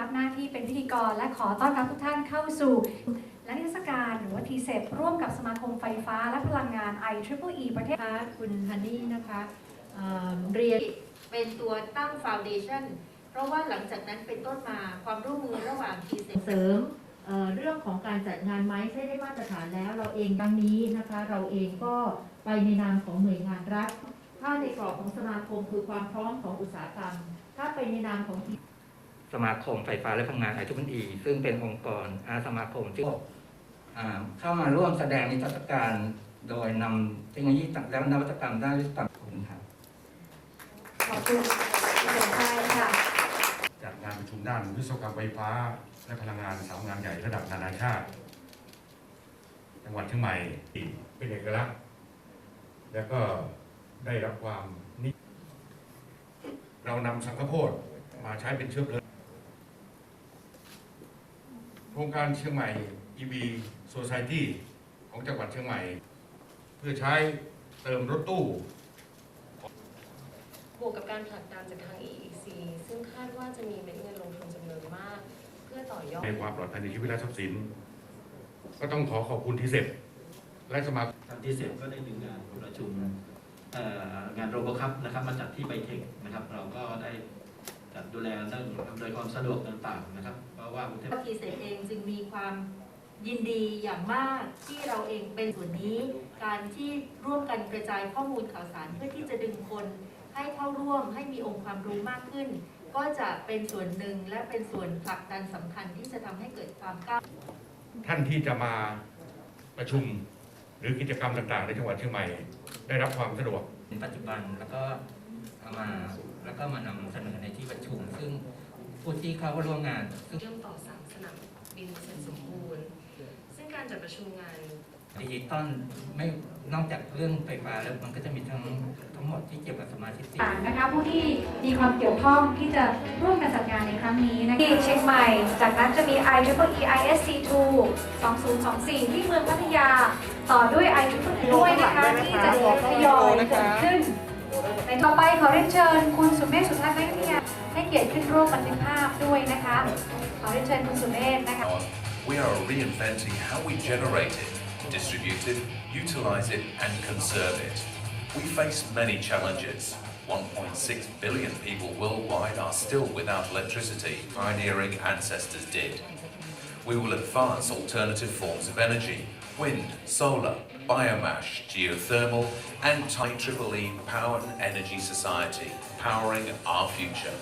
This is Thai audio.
รับหน้าที่เป็นพิธีกร และขอต้อนรับทุกท่านเข้าสู่และนิทรรศการหรือว่าทีเซร่วมกับสมาคมไฟฟ้าและพลังงาน i t r i p l e ประเทศคะคุณฮันนี่นะคะเรียนเป็นตัวตั้งฟาวเดชั่นเพราะว่าหลังจากนั้นเป็นต้นมาความร่วมมือระหว่างทีเซเสริมเรื่องของการจัดงานไม้ใช้ได้มาตรฐานแล้ว เราเองดังนี้นะคะ เราเองก็ไปในนามของหน่วยงานรัฐถ้าในกรอบของสมาคมคือความพร้อมของอุตสาหกรรม ถ้าไปในนามของ สมาคมไฟฟ้าและพลังงานไอทุกอีซึ่งเป็นองค์กรอาสมาคมที่อ่าเข้ามาร่วมแสดงนิทรรศการโดยนำเทคโนโลยีต่างและนวัตกรรมด้านวิศวกรรมครับขอบคุณคุณสมชายค่ะจัดงานประชุมด้านวิศวกรรมไฟฟ้า และพลังงานสามงานใหญ่ระดับนานาชาติ จังหวัดเชียงใหม่เป็นเอกลักษณ์แล้วก็ได้รับความนิยมเรานำสังฆโพธมาใช้เป็นเชื้อเพลิง โครงการเชียงใหม่ EV Society ของจังหวัดเชียงใหม่ เพื่อใช้เติมรถตู้ บวกกับการผลักดันจากทาง EEC ซึ่งคาดว่าจะมีเม็ดเงินลงทุนจำนวนมาก เพื่อต่อยอดในความปลอดภัยในชีวิตและทรัพย์สิน ก็ต้องขอขอบคุณทีเซ็และสมาคมทางที่เสร็จก็ได้ดึงงานประชุมเอ่องานโรบอคัพนะครับมาจัดที่ไบเทคนะครับ เราก็ได้จั ดดูแลเรื่องอำนวยความสะดวกต่างๆนะครับเพราะว่ากรุงเทพทีเซเองจึงมีความยินดีอย่างมากที่เราเองเป็นส่วนนี้ การที่ร่วมกันกระจายข้อมูลข่าวสารเพื่อที่จะดึงคนให้เข้าร่วมให้มีองค์ความรู้มากขึ้น ก็จะเป็นส่วนหนึ่งและเป็นส่วนผลักดันสำคัญที่จะทำให้เกิดความก้าวท่านที่จะมาประชุมหรือกิจกรรมต่าง ๆ ในจังหวัดเชียงใหม่ ได้รับความสะดวกปัจจุบันแล้วก็เอามาแล้วก็มานำเสนอในที่ประชุม ผู้ที่เข้าร่วมงานซึ่งเชื่อมต่อสามสนามบินเสร็จสมบูรณ์ ซึ่งการจัดประชุมงานดิจิตอลไม่นอกจากเรื่องไฟฟ้าแล้วมันก็จะมีทั้งทั้งหมดที่เกี่ยวกับสมาชิกต่างนะคะผู้ที่มีความเกี่ยวข้องที่จะร่วมกันจัดงานในครั้งนี้นะที่เชียงใหม่ จากนั้นจะมี i t r i p l e ISC2 2024 ที่เมืองพัทยา ต่อด้วย i t r i p l e ด้วยนะคะที่จะทยอยเกิดขึ้นในต่อไปขอเรียนเชิญคุณสุเมธสุทัศน์นักวิทยาให้ เกียรติขึ้นร่วมบันทึกภาพด้วยนะคะขอเรียนเชิญคุณสุเมธนะคะ We are reinventing how we generate it, distribute it, utilize it, and conserve it. We face many challenges. 1.6 billion people worldwide are still without electricity, pioneering ancestors did. We will advance alternative forms of energy wind, solar, biomass, geothermal, and IEEE Power and Energy Society, powering our future.